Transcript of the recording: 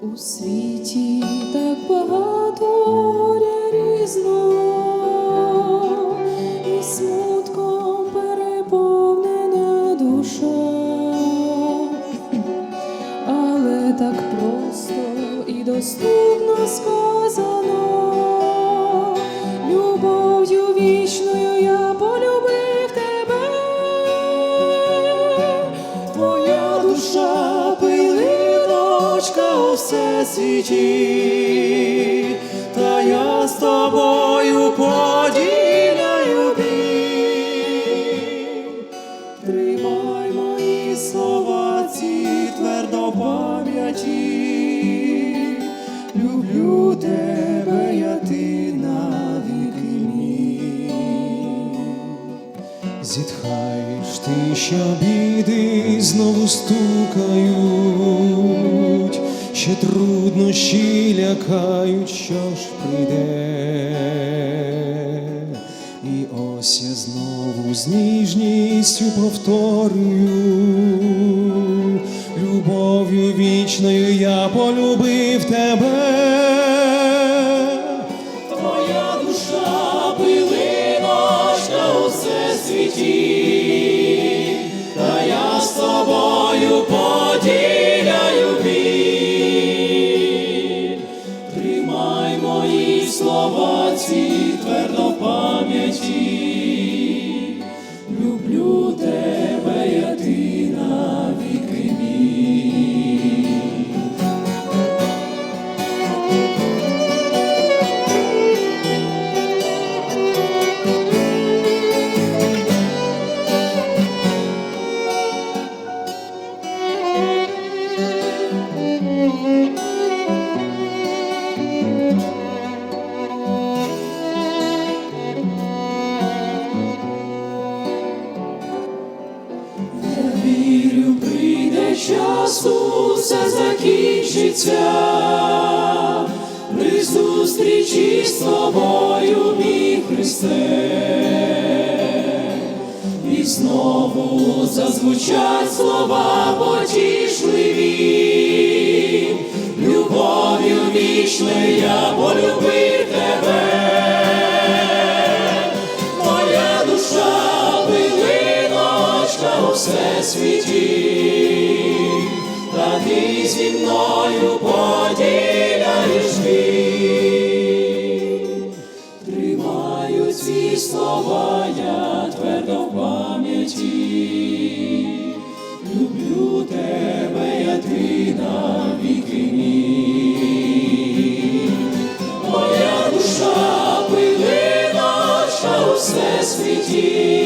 У світі доступно сказано, любов'ю вічною я полюбив тебе. Твоя душа пилиночка у всесвіті, та я з тобою поділяю біль. Тримай мої слова ці твердо пам'яті. Люблю тебе, я ти навіки мій. Зітхаєш ти, що біди знову стукають, ще труднощі лякають, що ж прийде. І ось я знову з ніжністю повторюю, любов'ю вічною я полюбив тебе. Душа пилиночка у всесвіті, та я з тобою поділяю біль. Тримай мої слова ці твердо усе закінчиться. При зустрічі з тобою, мій Христе. І знову зазвучать слова потішливі. Любов'ю вічне я полюбив ти зі мною поділяєш біль. Тримаю ці слова я твердо в пам'яті. Люблю тебе, я ти навіки мій. Моя душа пилиночка у всесвіті,